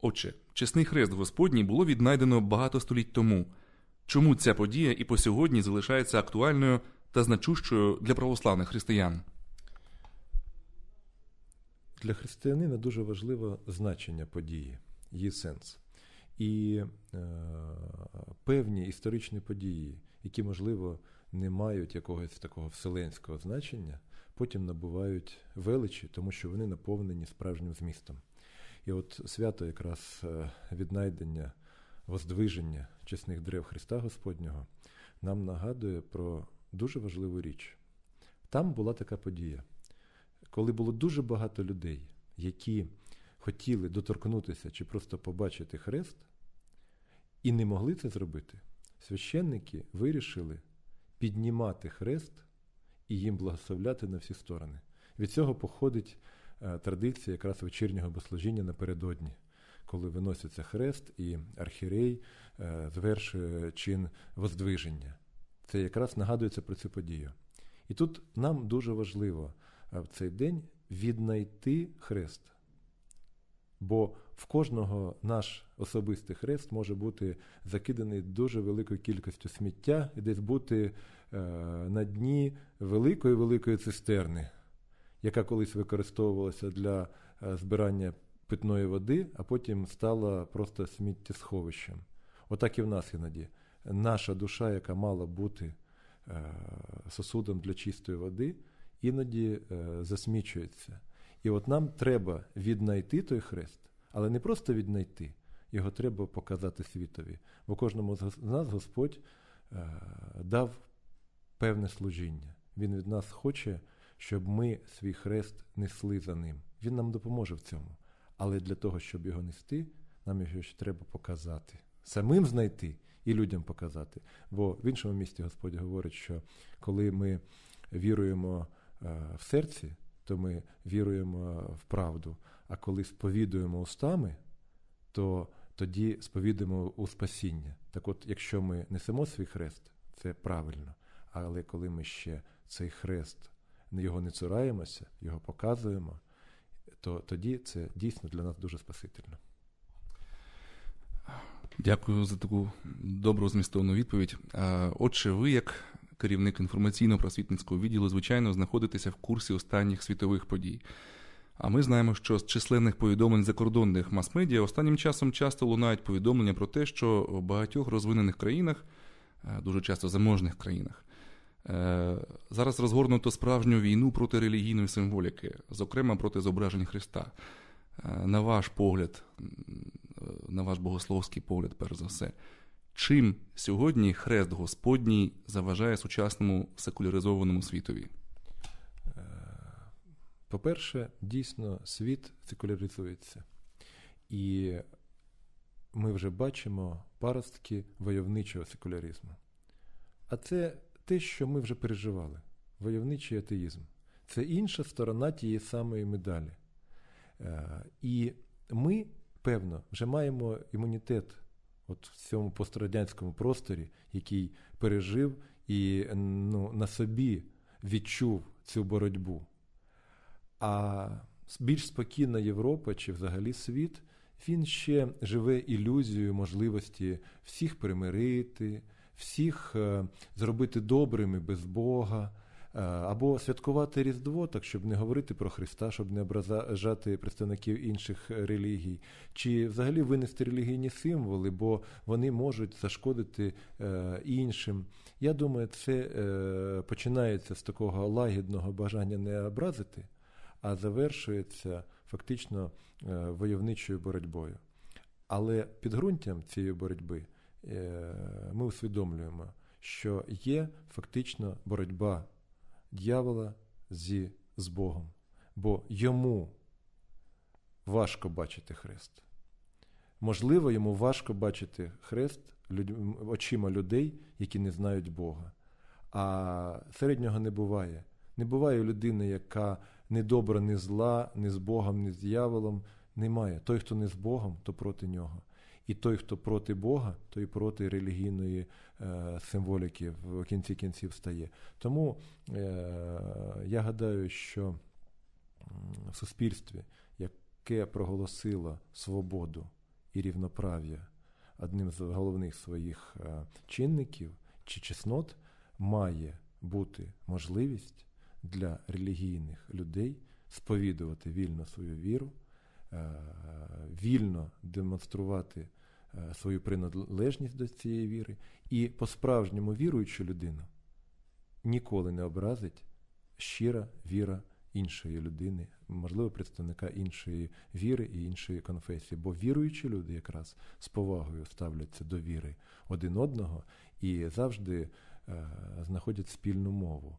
Отже, чесний хрест Господній було віднайдено багато століть тому. Чому ця подія і по сьогодні залишається актуальною та значущою для православних християн? Для християнина дуже важливо значення події, її сенс. І е, певні історичні події, які, можливо, не мають якогось такого вселенського значення, потім набувають величі, тому що вони наповнені справжнім змістом. І от свято якраз е, віднайдення, воздвиження чесних дерев Христа Господнього нам нагадує про дуже важливу річ. Там була така подія, коли було дуже багато людей, які хотіли доторкнутися чи просто побачити хрест, і не могли це зробити. Священники вирішили піднімати хрест і їм благословляти на всі сторони. Від цього походить традиція якраз вечірнього богослужіння напередодні, коли виноситься хрест і архірей е, звершує чин воздвиження. Це якраз нагадується про цю подію. І тут нам дуже важливо е, в цей день віднайти хрест. Бо в кожного наш особистий хрест може бути закиданий дуже великою кількістю сміття і десь бути е, на дні великої великої цистерни, яка колись використовувалася для е, збирання питної води, а потім стала просто сміттєсховищем. Отак і в нас іноді. Наша душа, яка мала бути е, сосудом для чистої води, іноді засмічується. І от нам треба віднайти той хрест, але не просто віднайти, його треба показати світові. Бо кожному з нас Господь е, дав певне служіння. Він від нас хоче, щоб ми свій хрест несли за ним. Він нам допоможе в цьому. Але для того, щоб його нести, нам його ще треба показати. Самим знайти і людям показати. Бо в іншому місті Господь говорить, що коли ми віруємо е, в серці, то ми віруємо в правду. А коли сповідуємо устами, то тоді сповідуємо у спасіння. Так от, якщо ми несемо свій хрест, це правильно. Але коли ми ще цей хрест його не цураємося, його показуємо, то тоді це дійсно для нас дуже спасительно. Дякую за таку добру змістовну відповідь. Отже, ви, як керівник інформаційно-просвітницького відділу, звичайно, знаходитеся в курсі останніх світових подій. А ми знаємо, що з численних повідомлень закордонних мас-медіа останнім часом часто лунають повідомлення про те, що в багатьох розвинених країнах, дуже часто заможних країнах, зараз розгорнуто справжню війну проти релігійної символіки, зокрема проти зображень Христа. Е, на ваш погляд, на ваш богословський погляд, перш за все, чим сьогодні хрест Господній заважає сучасному секуляризованому світові? По-перше, дійсно світ секуляризується. І ми вже бачимо паростки войовничого секуляризму. А це те, що ми вже переживали: войовничий атеїзм. Це інша сторона тієї самої медалі. Е, і ми, певно, вже маємо імунітет от в цьому пострадянському просторі, який пережив і ну, на собі відчув цю боротьбу. А більш спокійна Європа чи взагалі світ, він ще живе ілюзією можливості всіх примирити, всіх е, зробити добрими без Бога. Е, або святкувати Різдво, так щоб не говорити про Христа, щоб не ображати представників інших релігій, чи взагалі винести релігійні символи, бо вони можуть зашкодити е, іншим. Я думаю, це починається з такого лагідного бажання не образити а завершується фактично е, войовничою боротьбою. Але підґрунтям цієї боротьби е, ми усвідомлюємо, що є фактично боротьба дьявола зі, з Богом, бо йому важко бачити хрест. Можливо, йому важко бачити хрест очима людей, які не знають Бога. А середнього не буває. Не буває людини, яка не добра, не зла, не з Богом, не з дьяволом. Немає. Той, хто не з Богом, то проти нього. І той, хто проти Бога, той проти релігійної е, символіки в кінці кінців стає. Тому е, я гадаю, що в суспільстві, яке проголосило свободу і рівноправ'я одним з головних своїх е, чинників чи чеснот, має бути можливість для релігійних людей сповідувати вільно свою віру, е, вільно демонструвати свою приналежність до цієї віри, і по-справжньому віруючу людину ніколи не образить щира віра іншої людини, можливо, представника іншої віри і іншої конфесії. Бо віруючі люди якраз з повагою ставляться до віри один одного і завжди е, знаходять спільну мову.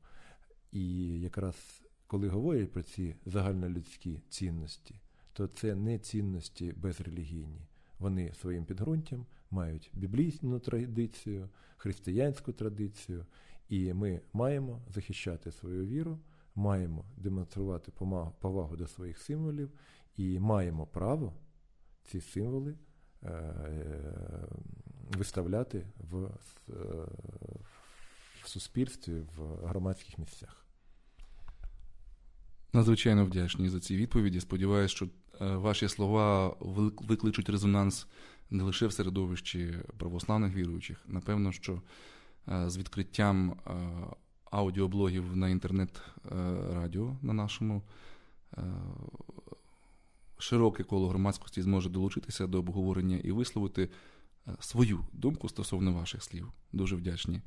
І якраз коли говорять про ці загальнолюдські цінності, то це не цінності безрелігійні. Вони своїм підґрунтям мають біблійну традицію, християнську традицію, і ми маємо захищати свою віру, маємо демонструвати повагу до своїх символів і маємо право ці символи е, виставляти в, е, в суспільстві, в громадських місцях. Надзвичайно вдячні за ці відповіді. Сподіваюся, що е, ваші слова викличуть резонанс не лише в середовищі православних віруючих. Напевно, що з відкриттям аудіоблогів на інтернет-радіо на нашому. Е, широке коло громадськості зможе долучитися до обговорення і висловити е, свою думку стосовно ваших слів. Дуже вдячні.